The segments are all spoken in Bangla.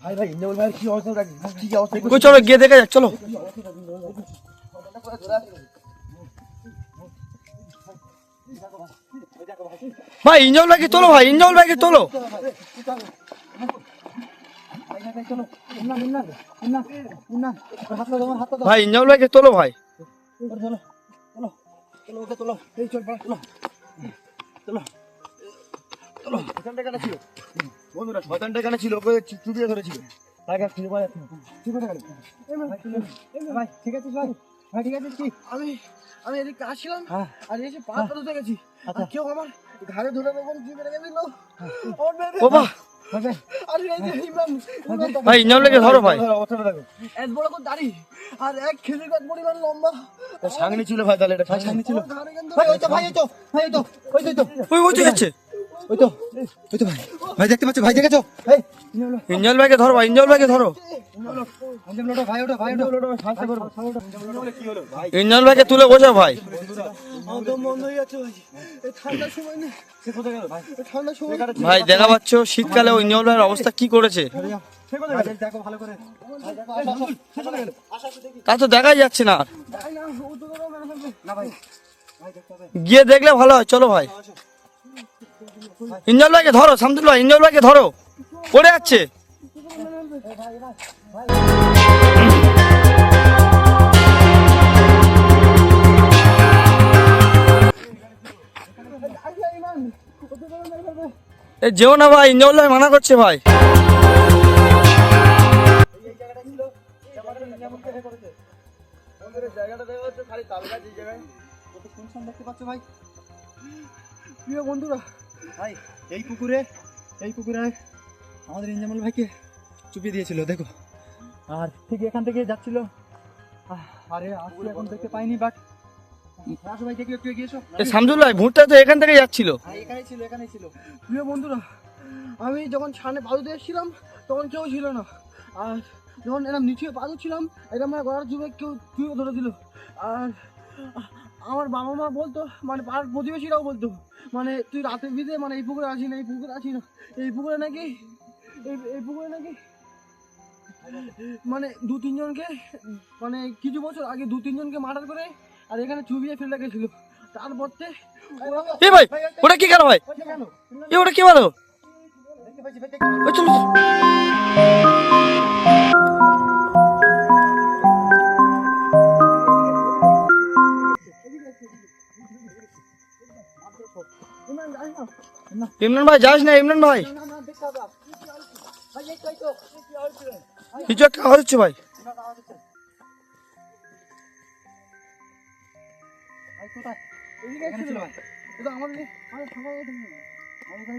ভাই ভাই ইন্দ্রবল ভাই কি অবস্থা কি অবস্থা কই চলো গিয়ে দেখে যাক চলো। ভাই ইঞ্জল ভাইকে তোলো ভাই ইঞ্জল ভাইকে তোলো। ভাই ইঞ্জল ভাইকে তোলো ভাই। বন্ধুরা শয়তানটা এখানে ছিল ওকে চুপিয়ে ধরেছিল আর খুঁজে পাওয়া যাচ্ছে ঠিক আছে ভাই ঠিক আছে ভাই ভাই ঠিক আছে কি আমি আমি এদিকে আসছিলাম হ্যাঁ আর এসে পা পাতাতে গেছি আচ্ছা। কেউ আমার ঘাড়ে ধরে দেবো কি মেরে গেছিল ও বাহ ভাই ইঞ্জল ভাইকে ধরো ভাই ধরো, এত বড় করে দাড়ি আর এক খেজুর গাছ পরিমাণ লম্বা সাংনি ছিল ভাই তাহলে এটা সাংনি ছিল ভাই ওই তো ভাই ওই তো ভাই ওই তো, ওই তো ওই ওই তো যাচ্ছে ওই তো ওই তো ভাই। ভাই, দেখতে পাচ্ছ, ভাই, দেখেছ? ইঞ্জল ভাইকে ধরো, ভাই, ইঞ্জল ভাইকে ধরো। ইঞ্জল ভাইকে তুলে বোঝা ভাই। ভাই, দেখা পাচ্ছ, শীতকালে ওই ইঞ্জল ভাইয়ের অবস্থা কি করেছে? তা তো দেখাই যাচ্ছে না। গিয়ে দেখলে ভালো হয়, চলো ভাই। ইঞ্জল ভাইকে ধরো শামদুল্লাহ ইঞ্জল ভাইকে ধরো। পড়ে যাচ্ছে। যেও না ভাই ইঞ্জল ভাই মানা করছে ভাই। জায়গাটা দেখা যাচ্ছে খালি এই জায়গায় কত শুনশান দেখতে পাচ্ছ ভাই প্রিয় বন্ধুরা ভাই এই পুকুরে এই পুকুরে আমাদের ইঞ্জামুল ভাইকে চুপিয়ে দিয়েছিল দেখো। আর ঠিক এখান থেকে যাচ্ছিল। আরে আসলে এখন দেখতে পাইনি বাট তো এখান থেকে যাচ্ছিল। হ্যাঁ এখানেই ছিল এখানেই ছিল। প্রিয় বন্ধুরা আমি যখন ছানে বালুতে এসেছিলাম তখন কেউ ছিল না। আর যখন এরকম নিচে পা ছিলাম এরকম গলার চুপে কেউ চুপে ধরে দিল আর আমার বাবা মা বলতো মানে পাড়ার প্রতিবেশীরাও বলতো মানে তুই রাতে ভিতরে মানে এই পুকুরে আসি না এই পুকুরে আসি না এই পুকুরে নাকি এই পুকুরে নাকি? মানে দু তিনজনকে মানে কিছু বছর আগে দু তিনজনকে মার্ডার করে আর এখানে চুবিয়ে ফেলে রেখেছিল। তারপর এ ভাই ওটা কি গেল ভাই? এ ওটা কি বলো? ইমরান, ভাই যাস না ইমরান ভাই? কিছু একটা আওয়াজ হচ্ছে ভাই ছিল।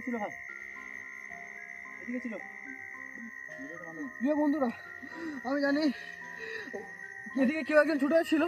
ছিল ছিল ছিল প্রিয় বন্ধুরা আমি জানি এদিকে কেউ একজন ছুটে এসেছিল